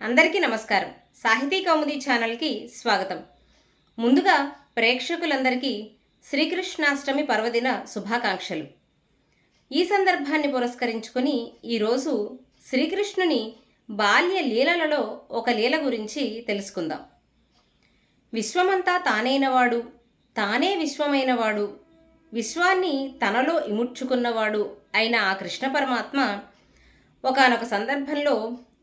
అందరికీ నమస్కారం. సాహితీ కౌముది ఛానల్కి స్వాగతం. ముందుగా ప్రేక్షకులందరికీ శ్రీకృష్ణాష్టమి పర్వదిన శుభాకాంక్షలు. ఈ సందర్భాన్ని పురస్కరించుకొని ఈరోజు శ్రీకృష్ణుని బాల్య లీలలలో ఒక లీల గురించి తెలుసుకుందాం. విశ్వమంతా తానైనవాడు తానే విశ్వమైనవాడు విశ్వాన్ని తనలో ఇముడ్చుకున్నవాడు అయిన ఆ కృష్ణ పరమాత్మ ఒకానొక సందర్భంలో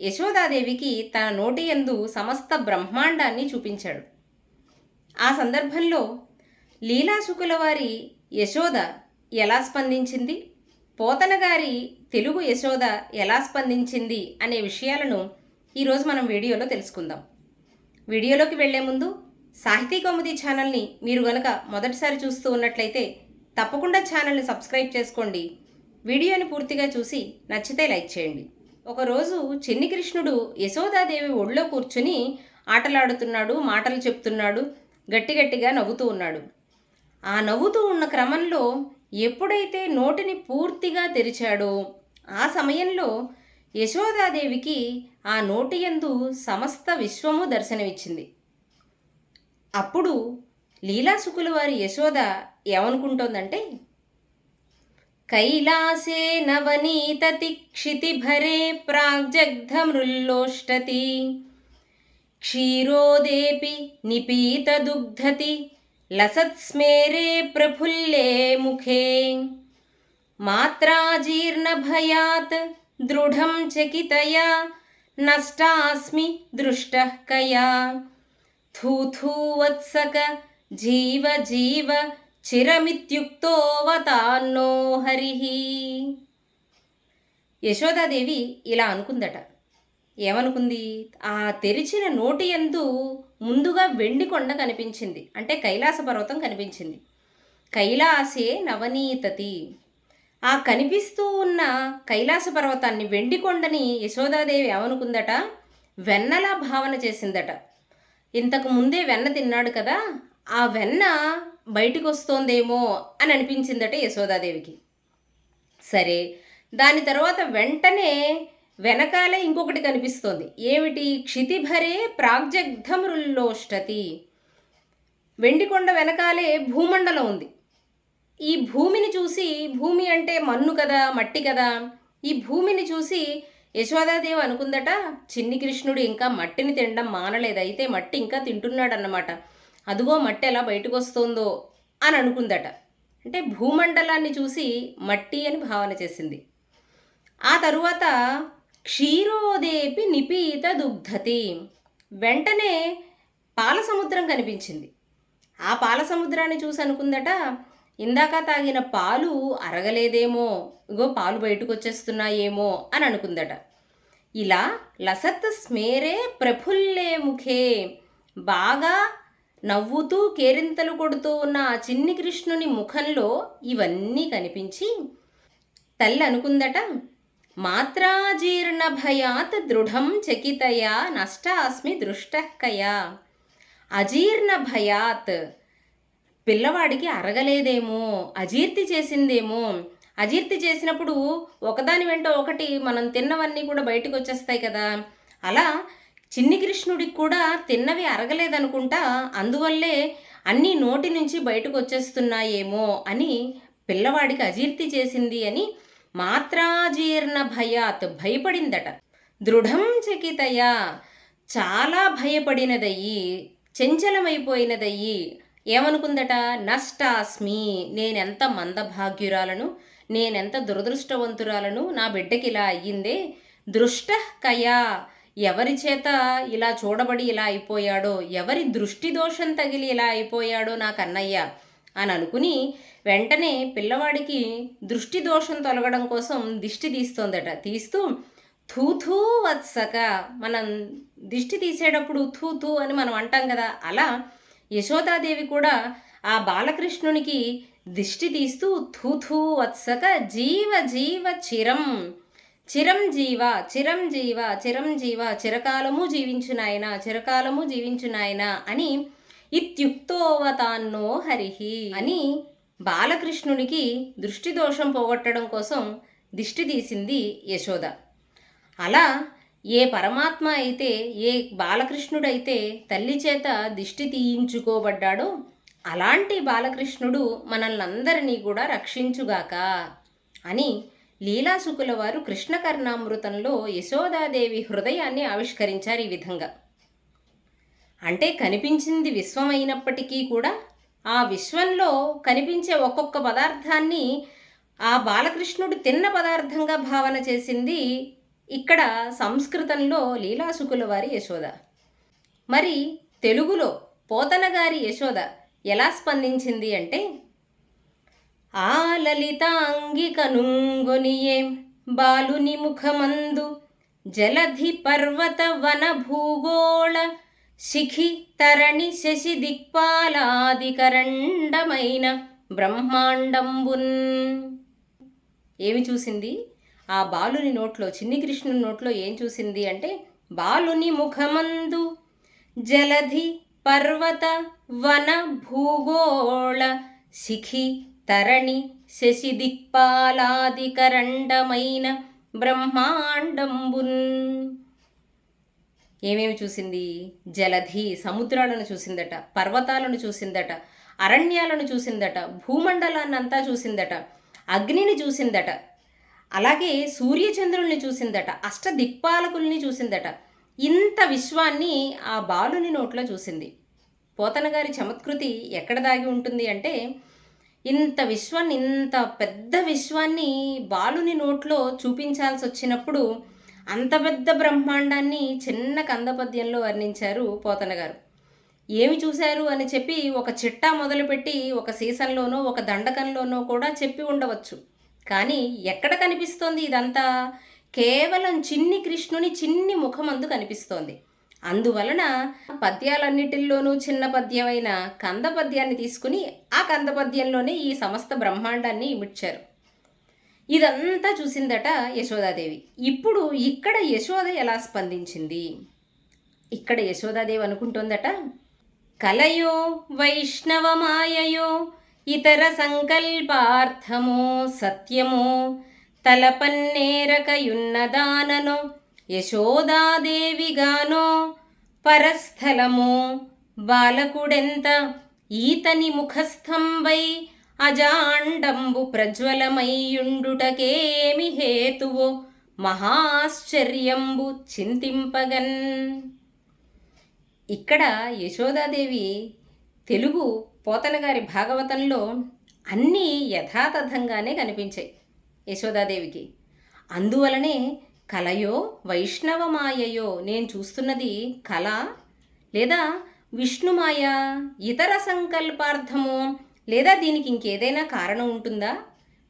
యశోదాదేవికి తన నోటి యందు సమస్త బ్రహ్మాండాన్ని చూపించాడు. ఆ సందర్భంలో లీలాశుకుల వారి యశోద ఎలా స్పందించింది? పోతన గారి తెలుగు యశోద ఎలా స్పందించింది? అనే విషయాలను ఈరోజు మనం వీడియోలో తెలుసుకుందాం. వీడియోలోకి వెళ్ళే ముందు సాహితీ కౌముది ఛానల్ని మీరు గనక మొదటిసారి చూస్తూ ఉన్నట్లయితే తప్పకుండా ఛానల్ని సబ్స్క్రైబ్ చేసుకోండి. వీడియోని పూర్తిగా చూసి నచ్చితే లైక్ చేయండి. ఒకరోజు చిన్ని కృష్ణుడు యశోదాదేవి ఒళ్ళో కూర్చుని ఆటలాడుతున్నాడు మాటలు చెప్తున్నాడు గట్టి గట్టిగా నవ్వుతూ ఉన్నాడు. ఆ నవ్వుతూ ఉన్న క్రమంలో ఎప్పుడైతే నోటిని పూర్తిగా తెరిచాడో ఆ సమయంలో యశోదాదేవికి ఆ నోటి యందు సమస్త విశ్వము దర్శనమిచ్చింది. అప్పుడు లీలాసుకుల వారి యశోద ఏమనుకుంటోందంటే కైలాసే నవనీతతి క్షితిభరే ప్రాగ్జగ్ధమృల్లోష్టతి. క్షీరోదేపి నిపీతదుగ్ధతి లసత్స్మేరే ప్రఫుల్లే ముఖే. మాత్రాజీర్ణభయాత్ దృఢం చకితయా నష్టాస్మి దృష్టః కయా. థూ వత్సక జీవ జీవ చిరమిత్యుక్తోవతాన్నో హరి. యశోదాదేవి ఇలా అనుకుందట. ఏమనుకుంది? ఆ తెరిచిన నోటి యందు ముందుగా వెండి కొండ కనిపించింది. అంటే కైలాస పర్వతం కనిపించింది. కైలాసే నవనీతతి. ఆ కనిపిస్తూ ఉన్న కైలాస పర్వతాన్ని వెండి కొండని యశోదాదేవి ఏమనుకుందట? వెన్నలా భావన చేసిందట. ఇంతకు ముందే వెన్న తిన్నాడు కదా? ఆ వెన్న బయటికి వస్తోందేమో అని అనిపించిందట యశోదాదేవికి. సరే దాని తర్వాత వెంటనే వెనకాలే ఇంకొకటి కనిపిస్తోంది. ఏమిటి? క్షితిభరే ప్రాగ్జగ్ధమృల్లోష్టతి. వెండికొండ వెనకాలే భూమండలం ఉంది. ఈ భూమిని చూసి భూమి అంటే మన్ను కదా మట్టి కదా? ఈ భూమిని చూసి యశోదాదేవి అనుకుందట చిన్ని కృష్ణుడు ఇంకా మట్టిని తినడం మానలేదు. అయితే మట్టి ఇంకా తింటున్నాడన్నమాట. అదిగో మట్టి ఎలా బయటకు వస్తుందో అని అనుకుందట. అంటే భూమండలాన్ని చూసి మట్టి అని భావన చేసింది. ఆ తరువాత క్షీరోదేపి నిపీత దుగ్ధతి. వెంటనే పాల సముద్రం కనిపించింది. ఆ పాల సముద్రాన్ని చూసి అనుకుందట ఇందాక తాగిన పాలు అరగలేదేమో ఇగో పాలు బయటకు వచ్చేస్తున్నాయేమో అని అనుకుందట. ఇలా లసత్ స్మేరే ప్రఫుల్లే ముఖే బాగా నవ్వుతూ కేరింతలు కొడుతూ ఉన్న ఆ చిన్ని కృష్ణుని ముఖంలో ఇవన్నీ కనిపించి తల్లి అనుకుందట మాత్రాజీర్ణ భయాత్ దృఢం చకితయా నష్టాస్మి దృష్టకయా అజీర్ణ భయాత్. పిల్లవాడికి అరగలేదేమో అజీర్తి చేసిందేమో. అజీర్తి చేసినప్పుడు ఒకదాని వెంట ఒకటి మనం తిన్నవన్నీ కూడా బయటకు వచ్చేస్తాయి కదా. అలా చిన్ని కృష్ణుడికి కూడా తిన్నవి అరగలేదనుకుంటా అందువల్లే అన్నీ నోటి నుంచి బయటకు వచ్చేస్తున్నాయేమో అని పిల్లవాడికి అజీర్తి చేసింది అని మాత్రాజీర్ణ భయాత్ భయపడిందట. దృఢం చకితయా చాలా భయపడినదయ్యి చెంచలమైపోయినదయ్యి. ఏమనుకుందట? నష్టాస్మి నేనెంత మందభాగ్యురాలను నేనెంత దురదృష్టవంతురాలను నా బిడ్డకి ఇలా అయ్యిందే. దృష్ట కయా ఎవరి చేత ఇలా చూడబడి ఇలా అయిపోయాడో ఎవరి దృష్టి దోషం తగిలి ఇలా అయిపోయాడో నా కన్నయ్య అని అనుకుని వెంటనే పిల్లవాడికి దృష్టి దోషం తొలగడం కోసం దిష్టి తీస్తోందట. తీస్తూ థూథూ వత్సక మనం దిష్టి తీసేటప్పుడు థూథూ అని మనం అంటాం కదా అలా యశోదాదేవి కూడా ఆ బాలకృష్ణునికి దిష్టి తీస్తూ థూథూ వత్సక జీవ జీవ చిరం చిరంజీవ చిరంజీవ చిరంజీవ చిరకాలము జీవించునాయన చిరకాలము జీవించునాయన అని ఇత్యుక్తోవతాన్నో హరిహి అని బాలకృష్ణునికి దృష్టి దోషం పోగొట్టడం కోసం దిష్టి తీసింది యశోద. అలా ఏ పరమాత్మ అయితే ఏ బాలకృష్ణుడైతే తల్లి చేత దిష్టి తీయించుకోబడ్డాడో అలాంటి బాలకృష్ణుడు మనల్ని అందరినీ కూడా రక్షించుగాక అని లీలాసుకుల వారు కృష్ణకర్ణామృతంలో యశోదాదేవి హృదయాన్ని ఆవిష్కరించారు ఈ విధంగా. అంటే కనిపించింది విశ్వమైనప్పటికీ కూడా ఆ విశ్వంలో కనిపించే ఒక్కొక్క పదార్థాన్ని ఆ బాలకృష్ణుడు తిన్న పదార్థంగా భావన చేసింది ఇక్కడ సంస్కృతంలో లీలాసుకుల వారి యశోద. మరి తెలుగులో పోతన గారి యశోద ఎలా స్పందించింది అంటే ఆ లలితాంగి నుంగొనియే బాలుని ముఖమందు జలధి పర్వత వన భూగోళ శిఖి తరణి శశి దిక్పాలాదికరండమైన బ్రహ్మాండంబున్. ఏమి చూసింది? ఆ బాలుని నోట్లో చిన్ని కృష్ణుని నోట్లో ఏం చూసింది అంటే బాలుని ముఖమందు జలధి పర్వత వన భూగోళ శిఖి తరణి శశిదిక్పాలాదికరండమైన బ్రహ్మాండంబున్. ఏమేమి చూసింది? జలధి సముద్రాలను చూసిందట పర్వతాలను చూసిందట అరణ్యాలను చూసిందట భూమండలాన్ని అంతా చూసిందట అగ్నిని చూసిందట అలాగే సూర్యచంద్రుల్ని చూసిందట అష్ట దిక్పాలకుల్ని చూసిందట. ఇంత విశ్వాన్ని ఆ బాలుని నోట్లో చూసింది. పోతన గారి చమత్కృతి ఎక్కడ దాగి ఉంటుంది అంటే ఇంత విశ్వాన్ని ఇంత పెద్ద విశ్వాన్ని బాలుని నోట్లో చూపించాల్సి వచ్చినప్పుడు అంత పెద్ద బ్రహ్మాండాన్ని చిన్న కందపద్యంలో వర్ణించారు పోతన గారు. ఏమి చూశారు అని చెప్పి ఒక చిట్టా మొదలుపెట్టి ఒక సీసన్లోనో ఒక దండకంలోనో కూడా చెప్పి ఉండవచ్చు. కానీ ఎక్కడ కనిపిస్తోంది ఇదంతా? కేవలం చిన్ని కృష్ణుని చిన్ని ముఖమందు కనిపిస్తోంది. అందువలన పద్యాలన్నిటిల్లోనూ చిన్న పద్యమైన కంద పద్యాన్ని తీసుకుని ఆ కంద పద్యంలోనే ఈ సమస్త బ్రహ్మాండాన్ని ఇమిడ్చారు. ఇదంతా చూసిందట యశోదాదేవి. ఇప్పుడు ఇక్కడ యశోద ఎలా స్పందించింది? ఇక్కడ యశోదాదేవి అనుకుంటోందట కలయో వైష్ణవమాయయో ఇతర సంకల్పార్థమో సత్యమో తలపన్నేరకయున్నదాననో యశోదాదేవిగానో పరస్థలము బాలకుడెంత ఈతని ముఖస్థంబై అజాండంబు ప్రజ్వలమయ్యుండుటకేమి హేతువో మహాశ్చర్యంబు చింతింపగన్. ఇక్కడ యశోదాదేవి తెలుగు పోతనగారి భాగవతంలో అన్నీ యథాతథంగానే కనిపించాయి యశోదాదేవికి. అందువలనే కలయో వైష్ణవమాయయో నేను చూస్తున్నది కళ లేదా విష్ణుమాయ ఇతర సంకల్పార్థమో లేదా దీనికి ఇంకేదైనా కారణం ఉంటుందా?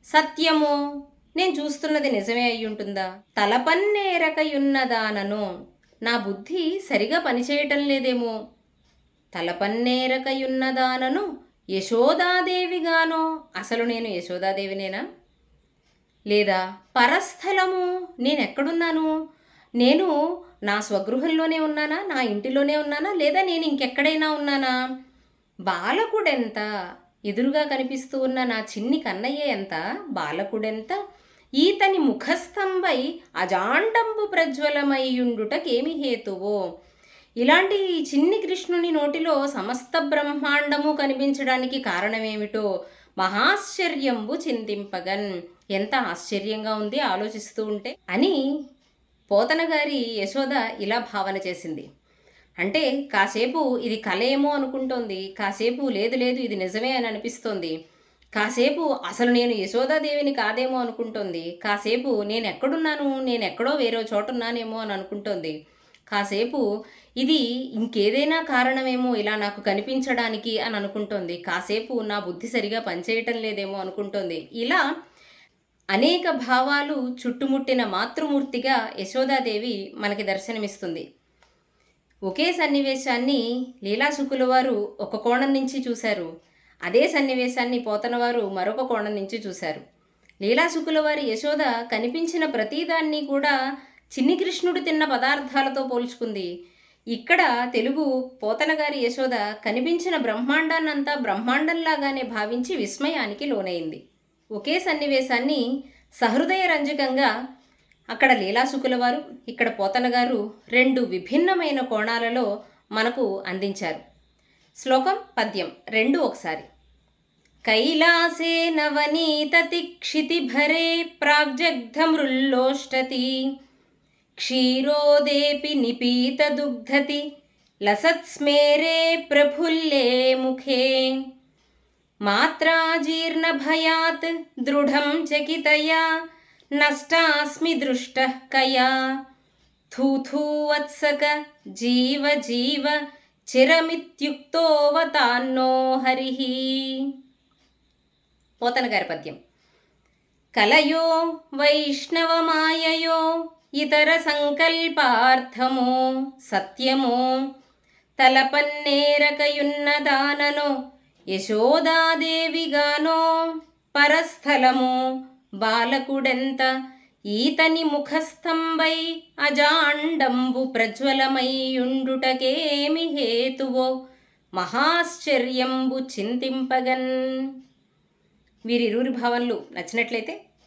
సత్యమో నేను చూస్తున్నది నిజమే అయి ఉంటుందా? తలపన్నేరకయున్నదానను నా బుద్ధి సరిగా పనిచేయటం లేదేమో? తలపన్నేరకయున్నదానను యశోదాదేవిగానో అసలు నేను యశోదాదేవినేనా? లేదా పరస్థలము నేను ఎక్కడున్నాను నేను నా స్వగృహంలోనే ఉన్నానా? నా ఇంటిలోనే ఉన్నానా? లేదా నేను ఇంకెక్కడైనా ఉన్నానా? బాలకుడెంత? ఎదురుగా కనిపిస్తూ ఉన్న నా చిన్ని కన్నయ్య ఎంత? బాలకుడెంత? ఈతని ముఖస్తంభై అజాండంబు ప్రజ్వలమయ్యుండుటకేమి హేతువో? ఇలాంటి చిన్ని కృష్ణుని నోటిలో సమస్త బ్రహ్మాండము కనిపించడానికి కారణమేమిటో మహాశ్చర్యంబు చింతింపగన్ ఎంత ఆశ్చర్యంగా ఉంది ఆలోచిస్తూ ఉంటే. అని పోతన గారి యశోద ఇలా భావన చేసింది. అంటే కాసేపు ఇది కలేమో అనుకుంటోంది. కాసేపు లేదు లేదు ఇది నిజమే అని అనిపిస్తోంది. కాసేపు అసలు నేను యశోదాదేవిని కాదేమో అనుకుంటోంది. కాసేపు నేను ఎక్కడున్నాను నేను ఎక్కడో వేరే చోట ఉన్నానేమో అని అనుకుంటోంది. కాసేపు ఇది ఇంకేదైనా కారణమేమో ఇలా నాకు కనిపించడానికి అని అనుకుంటోంది. కాసేపు నా బుద్ధి సరిగా పనిచేయటం లేదేమో అనుకుంటోంది. ఇలా అనేక భావాలు చుట్టుముట్టిన మాతృమూర్తిగా యశోదాదేవి మనకి దర్శనమిస్తుంది. ఒకే సన్నివేశాన్ని లీలాసుకుల వారు ఒక కోణం నుంచి చూశారు. అదే సన్నివేశాన్ని పోతనవారు మరొక కోణం నుంచి చూశారు. లీలాసుకుల వారి యశోద కనిపించిన ప్రతిదాన్ని కూడా చిన్ని కృష్ణుడు తిన్న పదార్థాలతో పోల్చుకుంది. ఇక్కడ తెలుగు పోతనగారి యశోద కనిపించిన బ్రహ్మాండాన్నంతా బ్రహ్మాండంలాగానే భావించి విస్మయానికి లోనైంది. ఒకే సన్నివేశాన్ని సహృదయ రంజకంగా అక్కడ లీలాసుకుల వారు ఇక్కడ పోతనగారు రెండు విభిన్నమైన కోణాలలో మనకు అందించారు. శ్లోకం పద్యం రెండు ఒకసారి. కైలాసే నవనీతతిక్షితిభరే ప్రాగ్జగ్ధమృల్లోష్టతి. క్షీరోదేపి నిపీతదుగ్ధతి లసత్స్మేరే ప్రఫుల్లే ముఖే. మాత్రాజీర్ణభయాత్ దృఢం చకితయా నష్టాస్మి దృష్టः కయా. థూథూ వత్సక జీవ జీవ చిరమిత్యుక్తోవతాన్నో హరి. పోతన గారి పద్యం. కలయో వైష్ణవమాయయో ఇతర సంకల్పార్థము సత్యము తలపన్నేరకయున్నదాననో యశోదాదేవిగానో పరస్థలము బాలకుడెంత ఈతని ముఖస్తంభై అజాండంబు ప్రజ్వలమయ్యుండుటకేమి హేతువో మహాశ్చర్యంబు చింతింపగన్. వీరిరువురి భావనలు నచ్చినట్లయితే